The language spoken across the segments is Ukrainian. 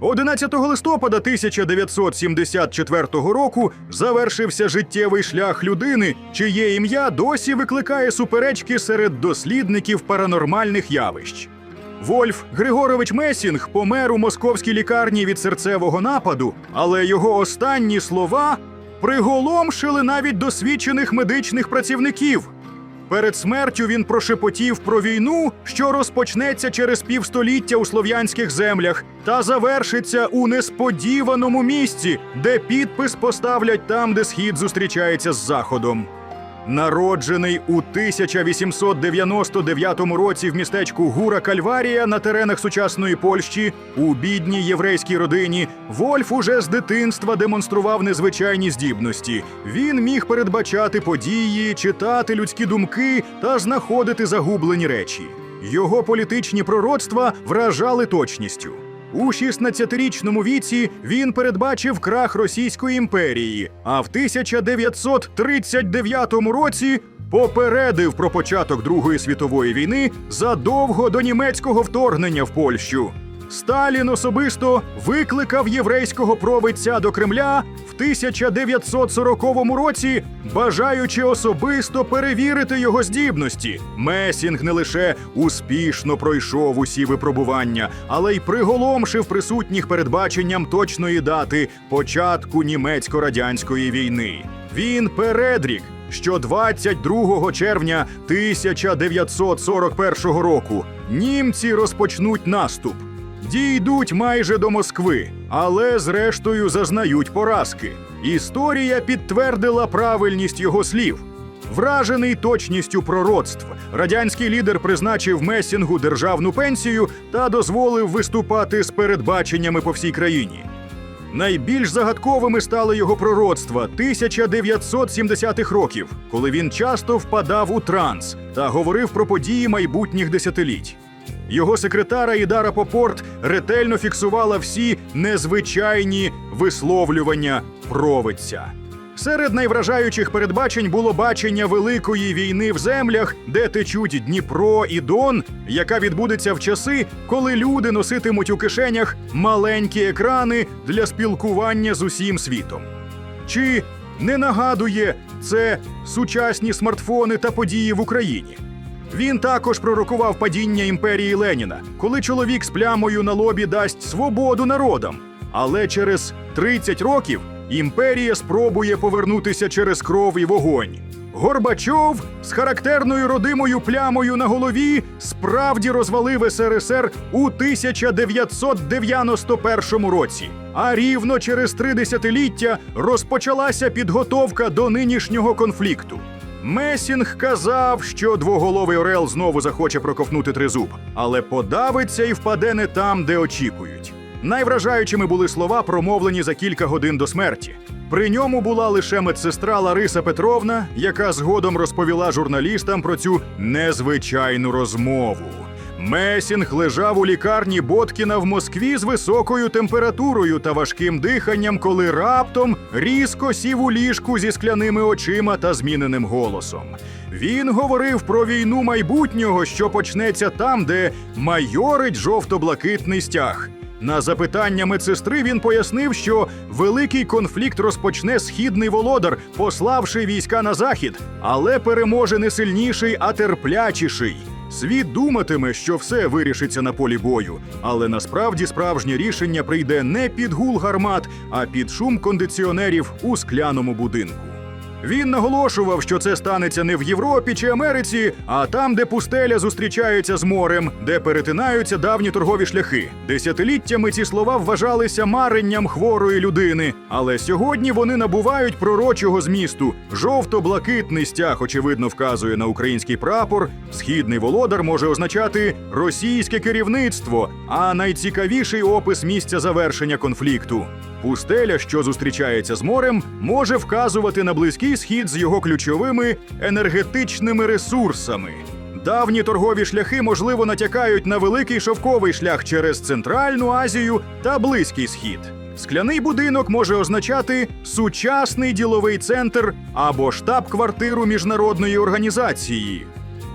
11 листопада 1974 року завершився життєвий шлях людини, чиє ім'я досі викликає суперечки серед дослідників паранормальних явищ. Вольф Григорович Месінг помер у московській лікарні від серцевого нападу, але його останні слова приголомшили навіть досвідчених медичних працівників. Перед смертю він прошепотів про війну, що розпочнеться через півстоліття у слов'янських землях, та завершиться у несподіваному місці, де підпис поставлять там, де схід зустрічається з заходом. Народжений у 1899 році в містечку Гура Кальварія на теренах сучасної Польщі у бідній єврейській родині, Вольф уже з дитинства демонстрував незвичайні здібності. Він міг передбачати події, читати людські думки та знаходити загублені речі. Його політичні пророцтва вражали точністю. У 16-річному віці він передбачив крах Російської імперії, а в 1939 році попередив про початок Другої світової війни задовго до німецького вторгнення в Польщу. Сталін особисто викликав єврейського провидця до Кремля в 1940 році, бажаючи особисто перевірити його здібності. Месінг не лише успішно пройшов усі випробування, але й приголомшив присутніх передбаченням точної дати початку німецько-радянської війни. Він передрік, що 22 червня 1941 року німці розпочнуть наступ. Дійдуть майже до Москви, але зрештою зазнають поразки. Історія підтвердила правильність його слів. Вражений точністю пророцтв, радянський лідер призначив Месінгу державну пенсію та дозволив виступати з передбаченнями по всій країні. Найбільш загадковими стали його пророцтва 1970-х років, коли він часто впадав у транс та говорив про події майбутніх десятиліть. Його секретара Ідара Попорт ретельно фіксувала всі незвичайні висловлювання провидця. Серед найвражаючих передбачень було бачення великої війни в землях, де течуть Дніпро і Дон, яка відбудеться в часи, коли люди носитимуть у кишенях маленькі екрани для спілкування з усім світом. Чи не нагадує це сучасні смартфони та події в Україні? Він також пророкував падіння імперії Леніна, коли чоловік з плямою на лобі дасть свободу народам. Але через 30 років імперія спробує повернутися через кров і вогонь. Горбачов з характерною родимою плямою на голові справді розвалив СРСР у 1991 році. А рівно через три десятиліття розпочалася підготовка до нинішнього конфлікту. Месінг казав, що двоголовий Орел знову захоче проковтнути тризуб, але подавиться і впаде не там, де очікують. Найвражаючими були слова, промовлені за кілька годин до смерті. При ньому була лише медсестра Лариса Петровна, яка згодом розповіла журналістам про цю незвичайну розмову. Месінг лежав у лікарні Боткіна в Москві з високою температурою та важким диханням, коли раптом різко сів у ліжку зі скляними очима та зміненим голосом. Він говорив про війну майбутнього, що почнеться там, де майорить жовто-блакитний стяг. На запитання медсестри він пояснив, що великий конфлікт розпочне східний володар, пославши війська на захід, але переможе не сильніший, а терплячіший. Світ думатиме, що все вирішиться на полі бою, але насправді справжнє рішення прийде не під гул гармат, а під шум кондиціонерів у скляному будинку. Він наголошував, що це станеться не в Європі чи Америці, а там, де пустеля зустрічається з морем, де перетинаються давні торгові шляхи. Десятиліттями ці слова вважалися маренням хворої людини, але сьогодні вони набувають пророчого змісту. Жовто-блакитний стяг, очевидно, вказує на український прапор. Східний володар може означати російське керівництво, а найцікавіший опис місця завершення конфлікту. Пустеля, що зустрічається з морем, може вказувати на близький схід з його ключовими енергетичними ресурсами. Давні торгові шляхи, можливо, натякають на великий шовковий шлях через Центральну Азію та Близький Схід. Скляний будинок може означати сучасний діловий центр або штаб-квартиру міжнародної організації.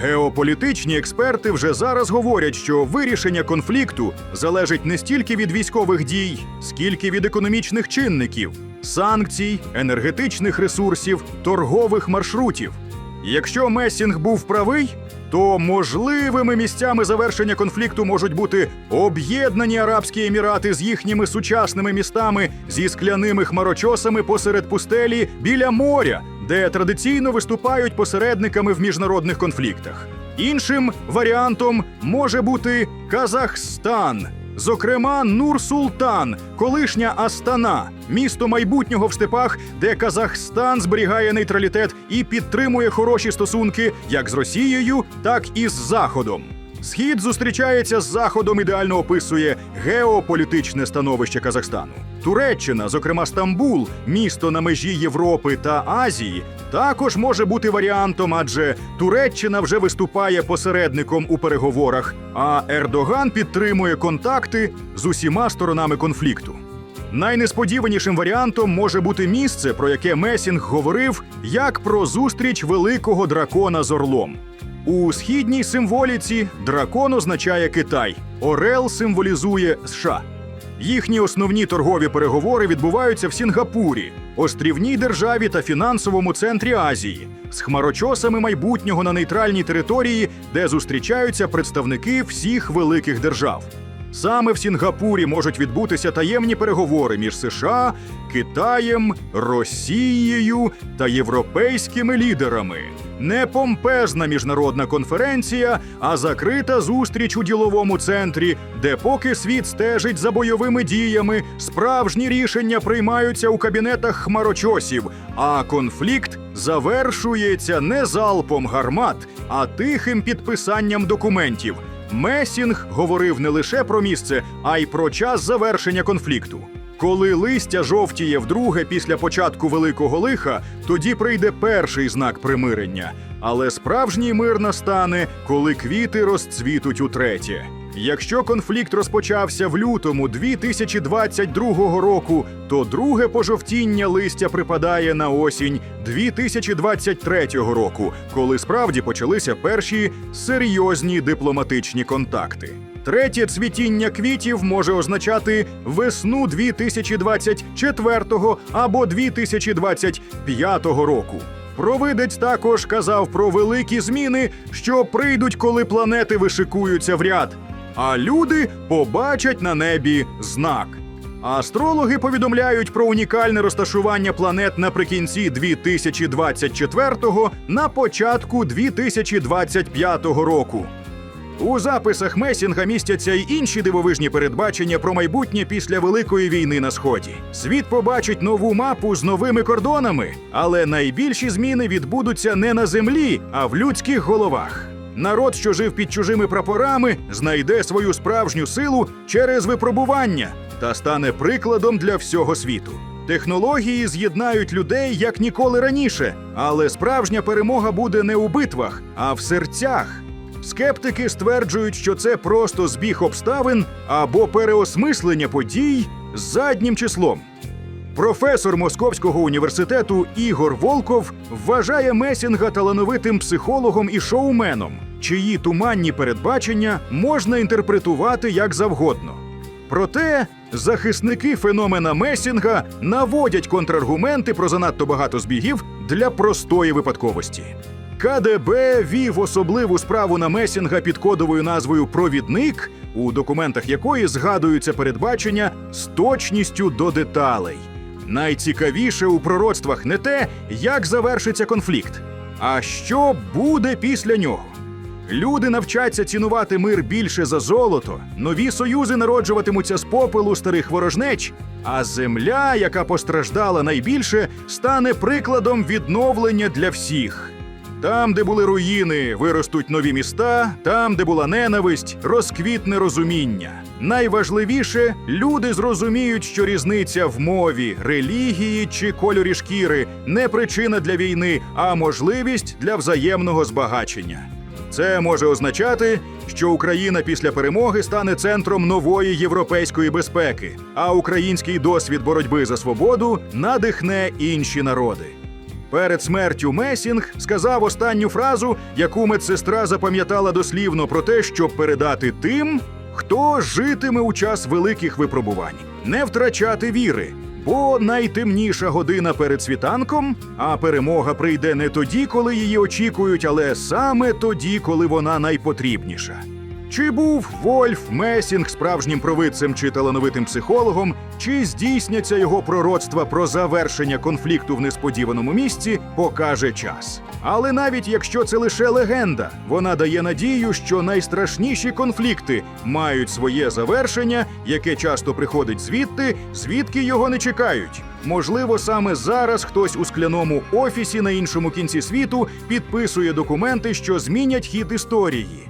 Геополітичні експерти вже зараз говорять, що вирішення конфлікту залежить не стільки від військових дій, скільки від економічних чинників, санкцій, енергетичних ресурсів, торгових маршрутів. Якщо Месінг був правий, то можливими місцями завершення конфлікту можуть бути об'єднані Арабські Емірати з їхніми сучасними містами зі скляними хмарочосами посеред пустелі біля моря, де традиційно виступають посередниками в міжнародних конфліктах. Іншим варіантом може бути Казахстан. Зокрема, Нур-Султан, колишня Астана, місто майбутнього в степах, де Казахстан зберігає нейтралітет і підтримує хороші стосунки як з Росією, так і з Заходом. Схід зустрічається з Заходом, ідеально описує геополітичне становище Казахстану. Туреччина, зокрема Стамбул, місто на межі Європи та Азії, також може бути варіантом, адже Туреччина вже виступає посередником у переговорах, а Ердоган підтримує контакти з усіма сторонами конфлікту. Найнесподіванішим варіантом може бути місце, про яке Месінг говорив, як про зустріч великого дракона з орлом. У східній символіці дракон означає Китай, Орел символізує США. Їхні основні торгові переговори відбуваються в Сінгапурі, острівній державі та фінансовому центрі Азії, з хмарочосами майбутнього на нейтральній території, де зустрічаються представники всіх великих держав. Саме в Сінгапурі можуть відбутися таємні переговори між США, Китаєм, Росією та європейськими лідерами. Не помпезна міжнародна конференція, а закрита зустріч у діловому центрі, де поки світ стежить за бойовими діями, справжні рішення приймаються у кабінетах хмарочосів, а конфлікт завершується не залпом гармат, а тихим підписанням документів. Месінг говорив не лише про місце, а й про час завершення конфлікту. Коли листя жовтіє вдруге після початку великого лиха, тоді прийде перший знак примирення. Але справжній мир настане, коли квіти розцвітуть утретє. Якщо конфлікт розпочався в лютому 2022 року, то друге пожовтіння листя припадає на осінь 2023 року, коли справді почалися перші серйозні дипломатичні контакти. Третє цвітіння квітів може означати весну 2024 або 2025 року. Провидець також казав про великі зміни, що прийдуть, коли планети вишикуються в ряд, а люди побачать на небі знак. Астрологи повідомляють про унікальне розташування планет наприкінці 2024-го на початку 2025 року. У записах Месінга містяться й інші дивовижні передбачення про майбутнє після Великої війни на сході. Світ побачить нову мапу з новими кордонами, але найбільші зміни відбудуться не на землі, а в людських головах. Народ, що жив під чужими прапорами, знайде свою справжню силу через випробування та стане прикладом для всього світу. Технології з'єднають людей як ніколи раніше, але справжня перемога буде не у битвах, а в серцях. Скептики стверджують, що це просто збіг обставин або переосмислення подій з заднім числом. Професор Московського університету Ігор Волков вважає Месінга талановитим психологом і шоуменом, чиї туманні передбачення можна інтерпретувати як завгодно. Проте захисники феномена Месінга наводять контраргументи про занадто багато збігів для простої випадковості. КДБ вів особливу справу на Месінга під кодовою назвою Провідник, у документах якої згадуються передбачення з точністю до деталей. Найцікавіше у пророцтвах не те, як завершиться конфлікт, а що буде після нього. Люди навчаться цінувати мир більше за золото, нові союзи народжуватимуться з попелу старих ворожнеч, а земля, яка постраждала найбільше, стане прикладом відновлення для всіх. Там, де були руїни, виростуть нові міста, там, де була ненависть, розквітне розуміння. Найважливіше, люди зрозуміють, що різниця в мові, релігії чи кольорі шкіри не причина для війни, а можливість для взаємного збагачення. Це може означати, що Україна після перемоги стане центром нової європейської безпеки, а український досвід боротьби за свободу надихне інші народи. Перед смертю Месінг сказав останню фразу, яку медсестра запам'ятала дослівно про те, щоб передати тим, хто житиме у час великих випробувань, не втрачати віри. Бо найтемніша година перед світанком, а перемога прийде не тоді, коли її очікують, але саме тоді, коли вона найпотрібніша. Чи був Вольф Месінг справжнім провидцем чи талановитим психологом, чи здійсняться його пророцтва про завершення конфлікту в несподіваному місці, покаже час. Але навіть якщо це лише легенда, вона дає надію, що найстрашніші конфлікти мають своє завершення, яке часто приходить звідти, звідки його не чекають. Можливо, саме зараз хтось у скляному офісі на іншому кінці світу підписує документи, що змінять хід історії.